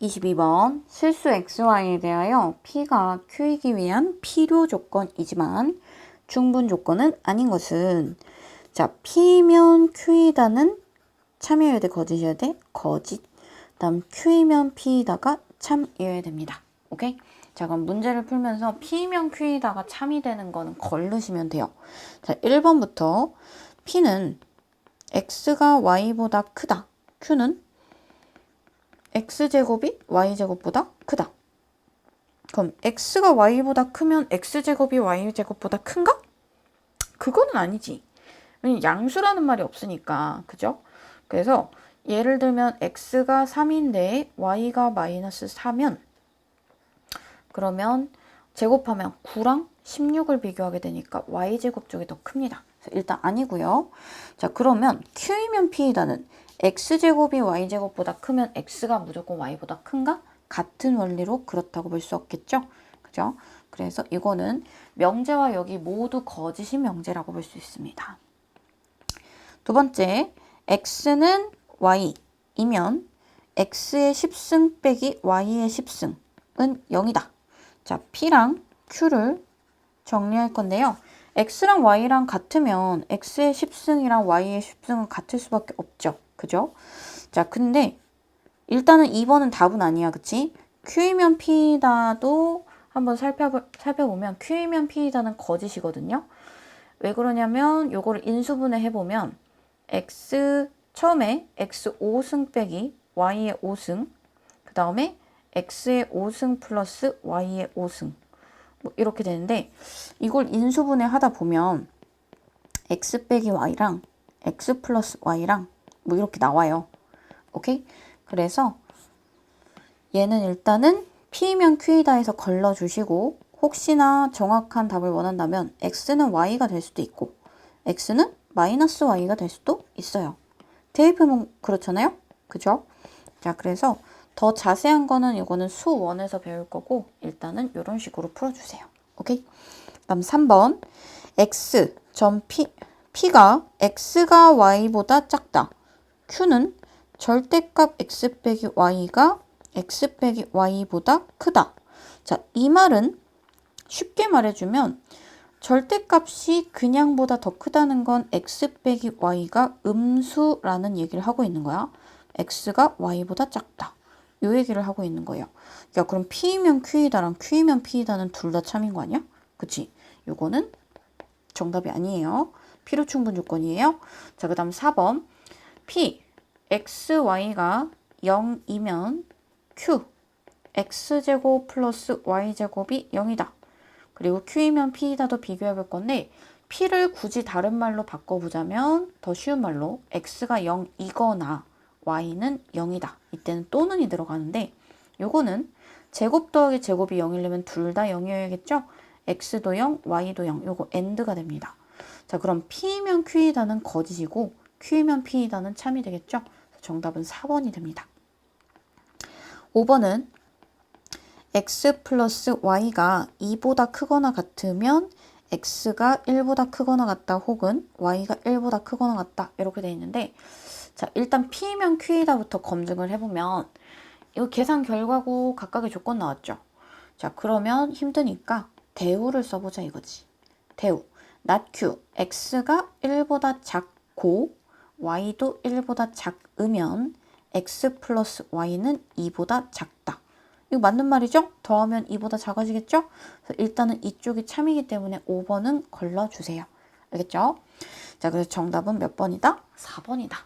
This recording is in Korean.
22번 실수 xy에 대하여 p가 q이기 위한 필요 조건이지만 충분 조건은 아닌 것은 자 p면 q이다는 참이어야 돼 거짓이어야 돼? 거짓. 다음 q이면 p이다가 참이어야 됩니다. 오케이? 자 그럼 문제를 풀면서 p면 q이다가 참이 되는 거는 걸르시면 돼요. 자 1번부터 p는 x가 y보다 크다. Q는 x제곱이 y제곱보다 크다. 그럼 x가 y보다 크면 x제곱이 y제곱보다 큰가? 그거는 아니지. 양수라는 말이 없으니까. 그죠? 그래서 예를 들면 x가 3인데 y가 마이너스 4면 그러면 제곱하면 9랑 16을 비교하게 되니까 y제곱 쪽이 더 큽니다. 일단 아니고요. 자 그러면 q이면 p이다는 x제곱이 y제곱보다 크면 x가 무조건 y보다 큰가? 같은 원리로 그렇다고 볼 수 없겠죠? 그죠? 그래서 이거는 명제와 여기 모두 거짓인 명제라고 볼 수 있습니다. 두 번째, x는 y이면 x의 10승 빼기 y의 10승은 0이다. 자, p랑 q를 정리할 건데요. X랑 y랑 같으면 x의 10승이랑 y의 10승은 같을 수밖에 없죠. 그죠? 자, 근데 일단은 2번은 답은 아니야. 그치? Q이면 P다도 한번 살펴보, 살펴보면 Q이면 P다는 거짓이거든요. 왜 그러냐면 요거를 인수분해 해보면 X 처음에 X 5승 빼기 Y의 5승 그 다음에 X의 5승 플러스 Y의 5승 뭐 이렇게 되는데 이걸 인수분해 하다 보면 X 빼기 Y랑 X 플러스 Y랑 뭐 이렇게 나와요. 오케이? 그래서 얘는 일단은 P면 Q이다 해서 걸러주시고 혹시나 정확한 답을 원한다면 X는 Y가 될 수도 있고 X는 마이너스 Y가 될 수도 있어요. 대입하면 그렇잖아요? 그죠? 자, 그래서 더 자세한 거는 이거는 수원에서 배울 거고 일단은 이런 식으로 풀어주세요. 오케이? 다음 3번 X 점 P, P가 X가 Y보다 작다. Q는 절대값 x 빼기 y가 x 빼기 y보다 크다. 자, 이 말은 쉽게 말해주면 절대값이 그냥보다 더 크다는 건 x 빼기 y가 음수라는 얘기를 하고 있는 거야. x가 y보다 작다. 요 얘기를 하고 있는 거예요. 야, 그럼 p면 q이다랑 q면 p이다는 둘 다 참인 거 아니야? 그치? 요거는 정답이 아니에요. 필요 충분 조건이에요. 자, 그 다음 4번. p x, y가 0이면 q x제곱 플러스 y제곱이 0이다. 그리고 q이면 p이다도 비교해 볼 건데 p를 굳이 다른 말로 바꿔보자면 더 쉬운 말로 x가 0이거나 y는 0이다. 이때는 또는이 들어가는데 요거는 제곱 더하기 제곱이 0이려면 둘 다 0이어야겠죠? x도 0, y도 0. 요거 and가 됩니다. 자 그럼 p면 q이다는 거짓이고 q면 p이다는 참이 되겠죠? 정답은 4번이 됩니다. 5번은 x 플러스 y가 2보다 크거나 같으면 x가 1보다 크거나 같다 혹은 y가 1보다 크거나 같다 이렇게 되어 있는데 자 일단 p면 q이다부터 검증을 해보면 이거 계산 결과고 각각의 조건 나왔죠. 자 그러면 힘드니까 대우를 써보자 이거지. 대우 not q x가 1보다 작고 y도 1보다 작으면 x 플러스 y는 2보다 작다. 이거 맞는 말이죠? 더하면 2보다 작아지겠죠? 일단은 이쪽이 참이기 때문에 5번은 걸러주세요. 알겠죠? 자, 그래서 정답은 몇 번이다? 4번이다.